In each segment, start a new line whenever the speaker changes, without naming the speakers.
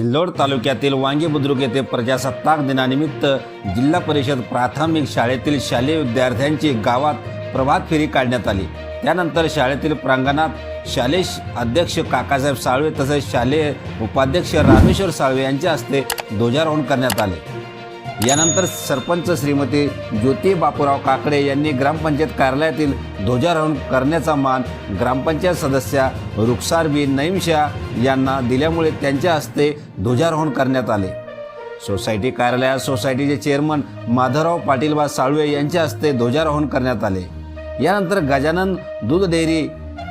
सिल्लोड तालुक्यातील वांगी बुद्रुक येथे प्रजासत्ताक दिनानिमित्त जिल्हा परिषद प्राथमिक शाळेतील शालेय विद्यार्थ्यांची गावात प्रभात फेरी काढण्यात आली. त्यानंतर शाळेतील प्रांगणात शालेय अध्यक्ष काकासाहेब साळवे तसेच शालेय उपाध्यक्ष रामेश्वर साळवे यांच्या हस्ते ध्वजारोहण करण्यात आले. यानंतर सरपंच श्रीमती ज्योती बापूराव काकडे यांनी ग्रामपंचायत कार्यालयातील ध्वजारोहण करण्याचा मान ग्रामपंचायत सदस्या रुखसार बी नईमशाह यांना दिल्यामुळे त्यांच्या हस्ते ध्वजारोहण करण्यात आले. सोसायटी कार्यालयात सोसायटीचे चेअरमन माधवराव पाटीलबा साळवे यांच्या हस्ते ध्वजारोहण करण्यात आले. यानंतर गजानन दूध डेअरी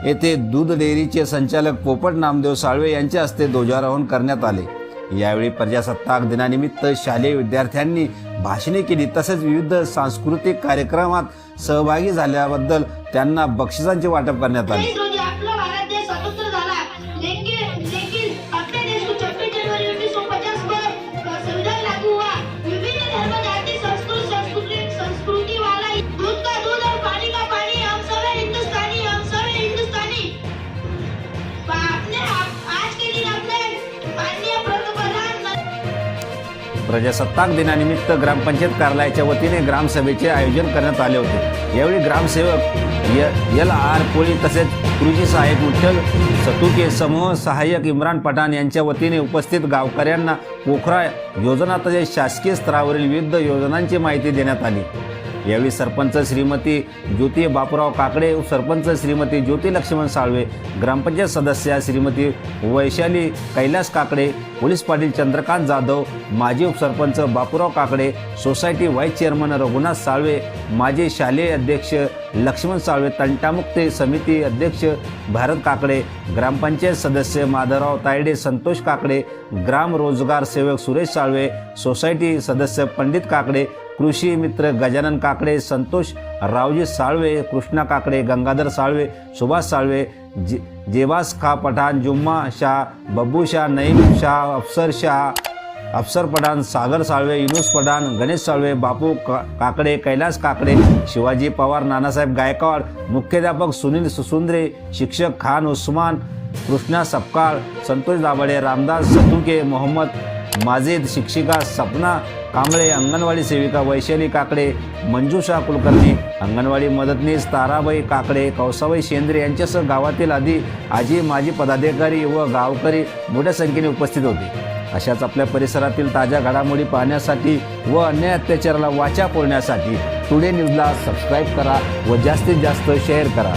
येथे दूध डेअरीचे संचालक पोपट नामदेव साळवे यांच्या हस्ते ध्वजारोहण करण्यात आले. यावेळी प्रजासत्ताक दिनानिमित्त शालेय विद्यार्थ्यांनी भाषणे केली. तसेच विविध सांस्कृतिक कार्यक्रमात सहभागी झाल्याबद्दल त्यांना बक्षिसांचे वाटप करण्यात आले. प्रजासत्ताक दिनानिमित्त ग्रामपंचायत कार्यालयाच्या वतीने ग्रामसभेचे आयोजन करण्यात आले होते. यावेळी ग्रामसेवक य एल आर कोळी तसेच कृषी सहाय्यक विठ्ठल सतुके समूह सहाय्यक इम्रान पठाण यांच्या वतीने उपस्थित गावकऱ्यांना पोखरा योजना तसेच शासकीय स्तरावरील विविध योजनांची माहिती देण्यात आली. यावेळी सरपंच श्रीमती ज्योती बापूराव काकडे उपसरपंच श्रीमती ज्योती लक्ष्मण साळवे ग्रामपंचायत सदस्या श्रीमती वैशाली कैलास काकडे पोलीस पाटील चंद्रकांत जाधव माजी उपसरपंच Bapurao Kakade society vice chairman Raghunath Salve माजी शालेय अध्यक्ष लक्ष्मण साळवे तंटामुक्ते समिती अध्यक्ष भारत काकडे ग्रामपंचायत सदस्य माधवराव तायडे संतोष काकडे ग्राम रोजगार सेवक सुरेश साळवे सोसायटी सदस्य पंडित काकडे कृषी मित्र गजानन काकडे संतोष रावजी साळवे कृष्णा काकडे गंगाधर साळवे सुभाष साळवे जे जेवास खा पठाण जुम्मा शाह बब्बू शाह नईम शाह अफसर शाह अफसर पठाण सागर साळवे युनुस पठाण गणेश साळवे बापू का काकडे कैलास काकडे शिवाजी पवार नानासाहेब गायकवाड मुख्याध्यापक सुनील सुसुंद्रे शिक्षक खान उस्मान कृष्णा सपकाळ संतोष दाभाडे रामदास सतुके मोहम्मद माजिद शिक्षिका सपना कांबळे अंगणवाडी सेविका वैशाली काकडे मंजुषा कुलकर्णी अंगणवाडी मदतनीस ताराबाई काकडे कौसाबाई शेंद्रे यांच्यासह गावातील आधी आजी माजी पदाधिकारी व गावकरी मोठ्या संख्येने उपस्थित होते. अशाच आपल्या परिसरातील ताज्या घडामोडी पाहण्यासाठी व अन्याय अत्याचाराला वाचा फोडण्यासाठी टुडे न्यूजला सबस्क्राईब करा व जास्तीत जास्त शेअर करा.